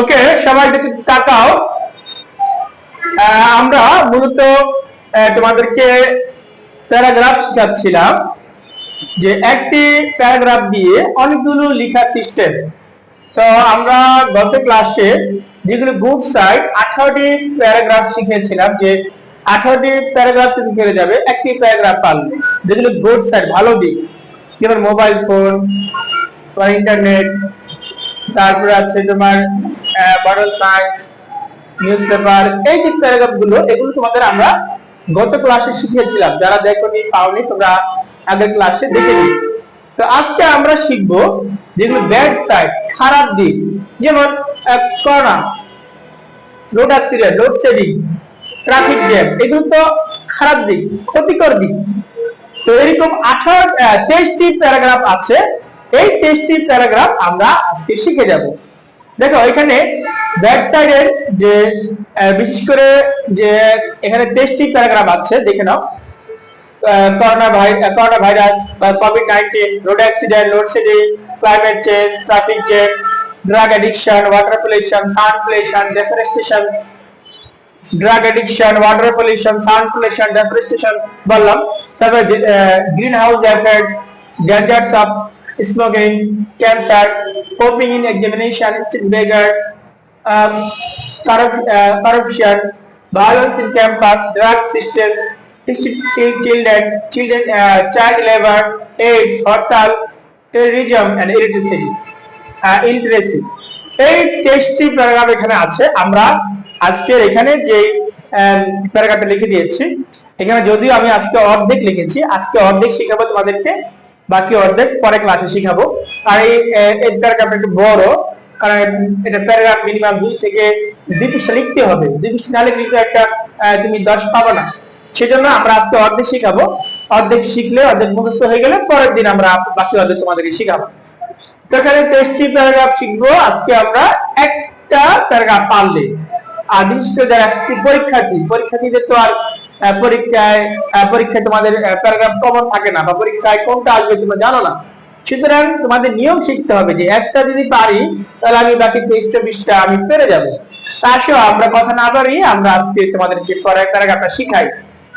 ওকে সবাই একটু তাকাও। আমরা মূলত তোমাদেরকে প্যারাগ্রাফ শেখাচ্ছিলাম যে একটি প্যারাগ্রাফ দিয়ে অনেকগুলো লেখা সিস্টেম। তো আমরা গত ক্লাসে যেগুলো গুড সাইড আঠারোটি প্যারাগ্রাফ শিখেছিলাম যে আঠারোটি প্যারাগ্রাফ তুমি পেরে যাবে, একটি প্যারাগ্রাফ পারলে। যেগুলো গুড সাইড ভালো দিক, যেমন মোবাইল ফোন তোমার ইন্টারনেট আছে তোমার সায়েন্স নিউজ পেপার এই যে প্যারাগ্রাফগুলো, এগুলো তোমাদের আমরা গত ক্লাসে যারা পাওনি, তোমরা আগের ক্লাসে দেখে তো আজকে আমরা যেগুলো ব্যাড সাইড খারাপ দিক। যেমন করোনা অ্যাক্সিডেন্ট ট্রাফিক জ্যাম এগুলো তো খারাপ দিক, ক্ষতিকর দিক। তো এরকম আঠারো তেইশটি প্যারাগ্রাফ আছে। এই তেইশটি প্যারাগ্রাফ আমরা আজকে শিখে যাব। দেখো, এখানে ব্যাক সাইডের যে বিশেষ করে যে এখানে তেইশটি প্যারাগ্রাফ আছে, দেখে নাও। করোনা করোনা ভাইরাস বা covid nineteen road accident load shedding climate change traffic jam drug addiction water pollution sound pollution deforestation drug addiction water pollution sound pollution deforestation বললাম। তারপরে green house effects dangers of smoking cancer copying in examination street beggar corruption violence in campus drug systems children children uh, child labor aids hartal terrorism and illiteracy uh, illiteracy এই তেইশটি paragraph এখানে আছে। আমরা আজকের এখানে যে প্যারাগ্রাফটা লিখে দিয়েছি এখানে যদিও আমি আজকে অর্ধেক লিখেছি আজকে অর্ধেক শিখাবো তোমাদেরকে। বাকি অর্ধেক পরে ক্লাসে শিখাবো। আর এই আহ, এই একটু বড় কারণ এটা প্যারাগ্রাফ মিনিমাম দুই থেকে দুই লিখতে হবে। দুই না লিখলে একটা তুমি দশ পাবে না। সেজন্য আমরা আজকে অর্ধেক শিখাবো। অর্ধেক শিখলে অর্ধেক মুখস্থ হয়ে গেলে পরের দিন আমরা বাকি অর্ধেক তোমাদেরকে শিখাবো। তো এখানে তেইশটি প্যারাগ্রাফ শিখব। আজকে আমরা একটা প্যারাগ্রাফ পারলে। আর বিশেষ যারা পরীক্ষার্থী পরীক্ষার্থীদের তো আর পরীক্ষায় পরীক্ষায় তোমাদের প্যারাগ্রাফ কমন থাকে না, বা পরীক্ষায় কোনটা আসবে জানো না। সুতরাং তোমাদের নিয়ম শিখতে হবে যে একটা যদি পারি, তাহলে আমি বাকি আমি পেরে যাব। তাসেও আমরা কথা না আমরা আজকে তোমাদেরকে পরের প্যারাগ্রাফটা শিখাই।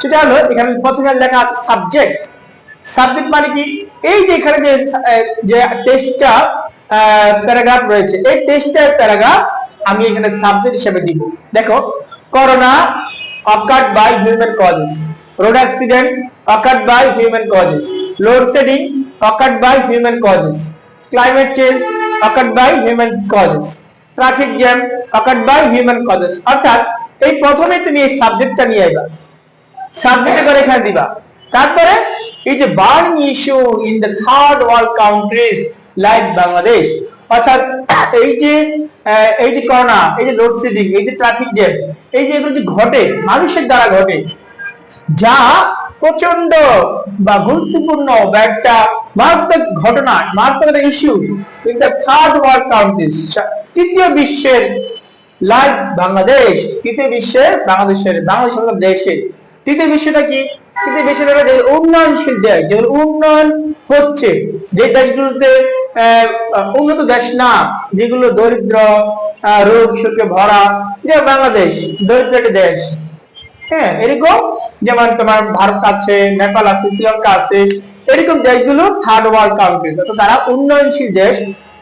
সেটা হলো, এখানে প্রথমে লেখা আছে সাবজেক্ট সাবজেক্ট মানে কি? এই যে এখানে যে যে টেস্টটা প্যারাগ্রাফ রয়েছে, এই টেস্টের প্যারাগ্রাফ আমি এখানে সাবজেক্ট হিসেবে দিব। দেখো corona occurred by human causes road accident occurred by human causes load shedding occurred by human causes climate change occurred by human causes traffic jam occurred by human causes অর্থাৎ এই প্রথমে তুমি এই সাবজেক্টটা নিয়ে আইবা সাবজেক্ট করে এখানে দিবা তারপরে এই যে burning issue in the third world countries like Bangladesh অর্থাৎ এই যে এই যে করোনা এই যে লোডশেডিং এই যে ট্রাফিক জ্যাম এই যে এগুলো যে ঘটে, মানুষের দ্বারা ঘটে, যা প্রচণ্ড বা গুরুত্বপূর্ণ বা একটা মারাত্মক ঘটনা, মারাত্মক issue in the third world তৃতীয় বিশ্বের লাইক বাংলাদেশ, তৃতীয় বিশ্বের বাংলাদেশের, বাংলাদেশ দেশে। তৃতীয় বিশ্বটা কি? তৃতীয় বিশ্বটা উন্নয়নশীল দেশ, যেগুলো উন্নয়ন হচ্ছে, যে দেশগুলোতে উন্নত দেশ না, যেগুলো দরিদ্র রোগ শোকে ভরা, যে বাংলাদেশ দরিদ্র একটি দেশ। হ্যাঁ এরকম যেমন তোমার ভারত আছে, নেপাল আছে, শ্রীলঙ্কা আছে, এরকম দেশগুলো থার্ড ওয়ার্ল্ড কান্ট্রিজ অর্থাৎ তারা উন্নয়নশীল দেশ,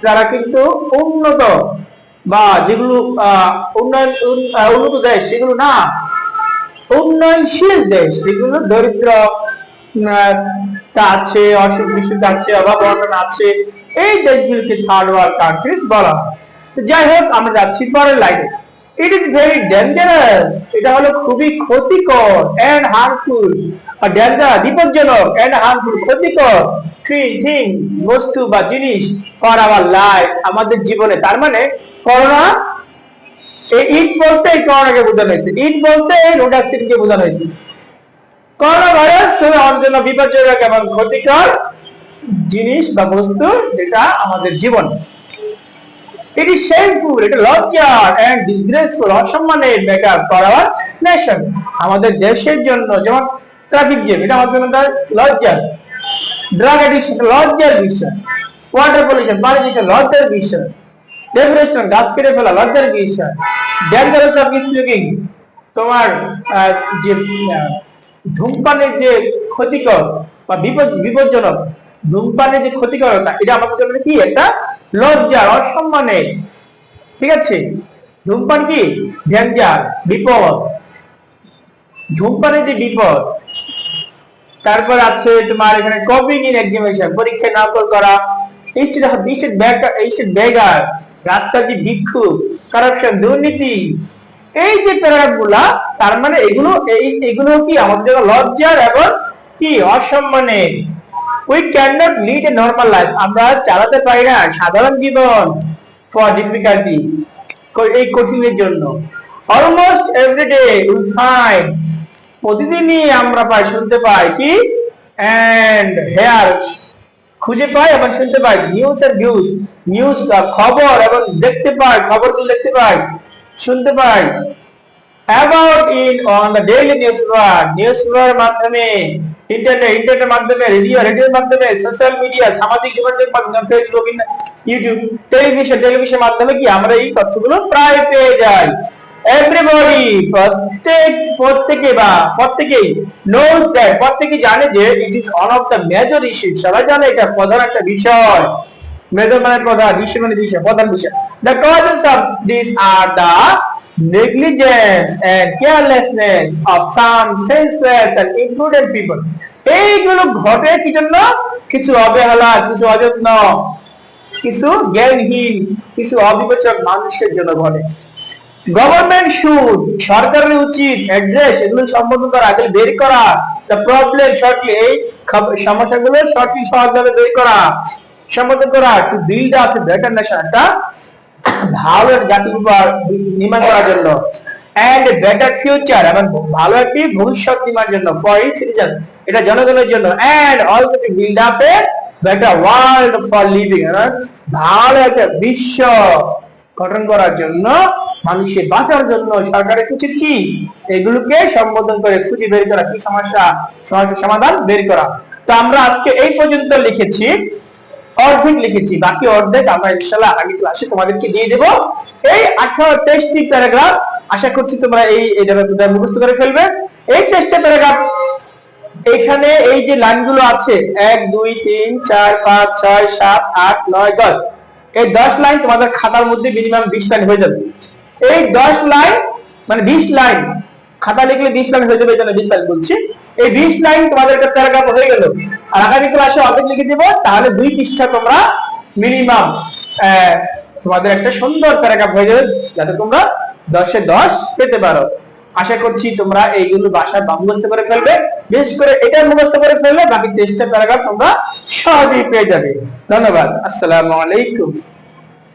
যারা কিন্তু উন্নত বা যেগুলো উন্নয়ন উন্নত দেশ, সেগুলো না, উন্নয়নশীল দেশ, যেগুলো দরিদ্র তা আছে, অসুখ বিসুখ আছে অভাব অনটন আছে। এই দেশগুলোকে থার্ড ওয়ার্ল্ড কান্ট্রিজ বলা হয়। যাই হোক, আমরা যাচ্ছি পরের লাইনে ইট ইজ ভেরি ডেঞ্জারাস এটা হলো খুবই ক্ষতিকর এন্ড হার্মফুল আর ডেঞ্জার বিপজ্জনক এন্ড হার্মফুল ক্ষতিকর। থ্রি থিং বস্তু বা জিনিস ফর আওয়ার লাইফ আমাদের জীবনে। তার মানে করোনা এই ইট বলতে করোনাকে বোঝানো হয়েছে। ইট বলতে এই রোড অ্যাক্সিডেন্টকে বোঝানো হয়েছে। করোনা ভাইরাস তুমি আমার জন্য বিপজ্জনক এবং ক্ষতিকর জিনিস বা বস্তু যেটা আমাদের জীবন। লজ্জার অসম্মানের আমাদের দেশের জন্য যেমন ট্রাফিক জ্যাম এটা জন্য লজ্জার ড্রাগ অ্যাডিকশন লজ্জার বিষয়। ওয়াটার পলিউশন লজ্জার বিষয়। ডেফরেস্টেশন গাছ কেটে ফেলা, লজ্জার বিষয়। ডেঞ্জারাস অফ স্মোকিং তোমার যে ধূমপানের যে ক্ষতিকর বা বিপজ্জনক, ধূমপানের যে ক্ষতিকরতা এটা আমাদের জন্য কি? একটা লজ্জা অসম্মানের। ঠিক আছে? ধূমপান কি? ডেঞ্জার বিপদ। ধূমপানের যে বিপদ, তারপর আছে তোমার এখানে কপিং ইন এক্সামিনেশন পরীক্ষা নকল করা বেকার বেগার রাস্তার যে ভিক্ষুক কারাপশন দুর্নীতি, এই যে প্যারাগ্রাফগুলা, তার মানে এগুলো, এই, এগুলো কি আমাদের লজ্জার এবং কি অসম্মানের we can not lead a normal life আমরা চালাতে পারি না। সাধারণ জীবন ফর ডিফিকাল্টি এই কঠিনের জন্য। অলমোস্ট এভরিডে উই ফাইন্ড প্রতিদিনই আমরা পাই, শুনতে পাই, কি? এন্ড হেয়ার খুঁজে পাই এবং শুনতে পাই। নিউজ এর ভিউজ নিউজ খবর এবং দেখতে পাই খবর খবরগুলো দেখতে পাই, শুনতে পাই। About in on the daily news paper news পেপারের মাধ্যমে ইন্টারনেট ইন্টারনেটের মাধ্যমে রেডিও রেডিওর মাধ্যমে সোশ্যাল মিডিয়া সামাজিক যোগাযোগের মাধ্যমে ফেসবুক ইউটিউব টেলিভিশন টেলিভিশনের মাধ্যমে কি আমরা এই তথ্যগুলো প্রায় পেয়ে যাই? এভরিবডি প্রত্যেক, প্রত্যেকে বা প্রত্যেকেই নোজ দ্যাট প্রত্যেকে জানে যে it is one of the major issue সবাই জানে এটা প্রধান একটা বিষয়। মেজর মানে প্রধান ইস্যু মানে বিষয়, প্রধান বিষয়। The causes of this R the negligence and carelessness of some senseless and imprudent people. এইগুলো ঘটে কি জন্য কিছু অবহেলা, কিছু অযত্ন, কিছু জ্ঞানহীন, কিছু অবিবেচক মানুষের জন্য ঘটে। গভর্নমেন্ট শুড সরকারের উচিত অ্যাড্রেস এগুলো সম্বোধন করা এগুলো বের করা। দ্য প্রবলেম শর্টলি এই সমস্যাগুলো শর্টলি সহজভাবে বের করা। সম্বোধন করা to build up better nation একটা ভালো জাতি উপর নির্মাণ করার জন্য এন্ড বেটার ফিউচার এবং ভালো একটি ভবিষ্যৎ নির্মাণ জন্য ফর ইট সিটিজেন এটা জনগণের জন্য and also to build up a better world for living ভালো একটা বিশ্ব গঠন করার জন্য মানুষের বাঁচার জন্য সরকারের উচিত কি? এগুলোকে সম্বোধন করে খুঁজে বের করা, কি সমস্যা? সমস্যার সমাধান বের করা। তো আমরা আজকে এই পর্যন্ত লিখেছি অর্ধেক লিখেছি, বাকি অর্ধেক আমরা ইনশাল্লাহ আগে ক্লাসে তোমাদেরকে দিয়ে দেব। এই আঠারো টেস্টটি প্যারাগ্রাফ, আশা করছি তোমরা এই এটা মুখস্থ করে ফেলবে। এই টেস্টে প্যারাগ্রাফ, এখানে এই যে লাইনগুলো আছে, এক, দুই, তিন, চার, পাঁচ, ছয়, সাত, আট, নয়, দশ, এই দশ লাইন তোমাদের খাতার মধ্যে মিনিমাম বিশ লাইন হয়ে যাবে। এই দশ লাইন মানে বিশ লাইন, খাতা লিখলে বিশ লাইন হয়ে যাবে, এই বিশ লাইন বলছি। এই বিশ লাইন তোমাদের একটা প্যারাগ্রাফ হয়ে গেল। আর আগামী ক্লাসে অর্ধেক লিখে দিব, তাহলে দুই পৃষ্ঠা তোমরা মিনিমাম তোমাদের একটা সুন্দর প্যারাগ্রাফ হয়ে যাবে, যাতে তোমরা দশে দশ পেতে পারো। আশা করছি তোমরা এইগুলো বাসায় মুখস্থ করে ফেলবে। বিশেষ করে এটা মুখস্থ করে ফেললে বাকি টেস্টের প্যারাগ্রাফ তোমরা সহজেই পেয়ে যাবে। ধন্যবাদ। আসসালামু আলাইকুম।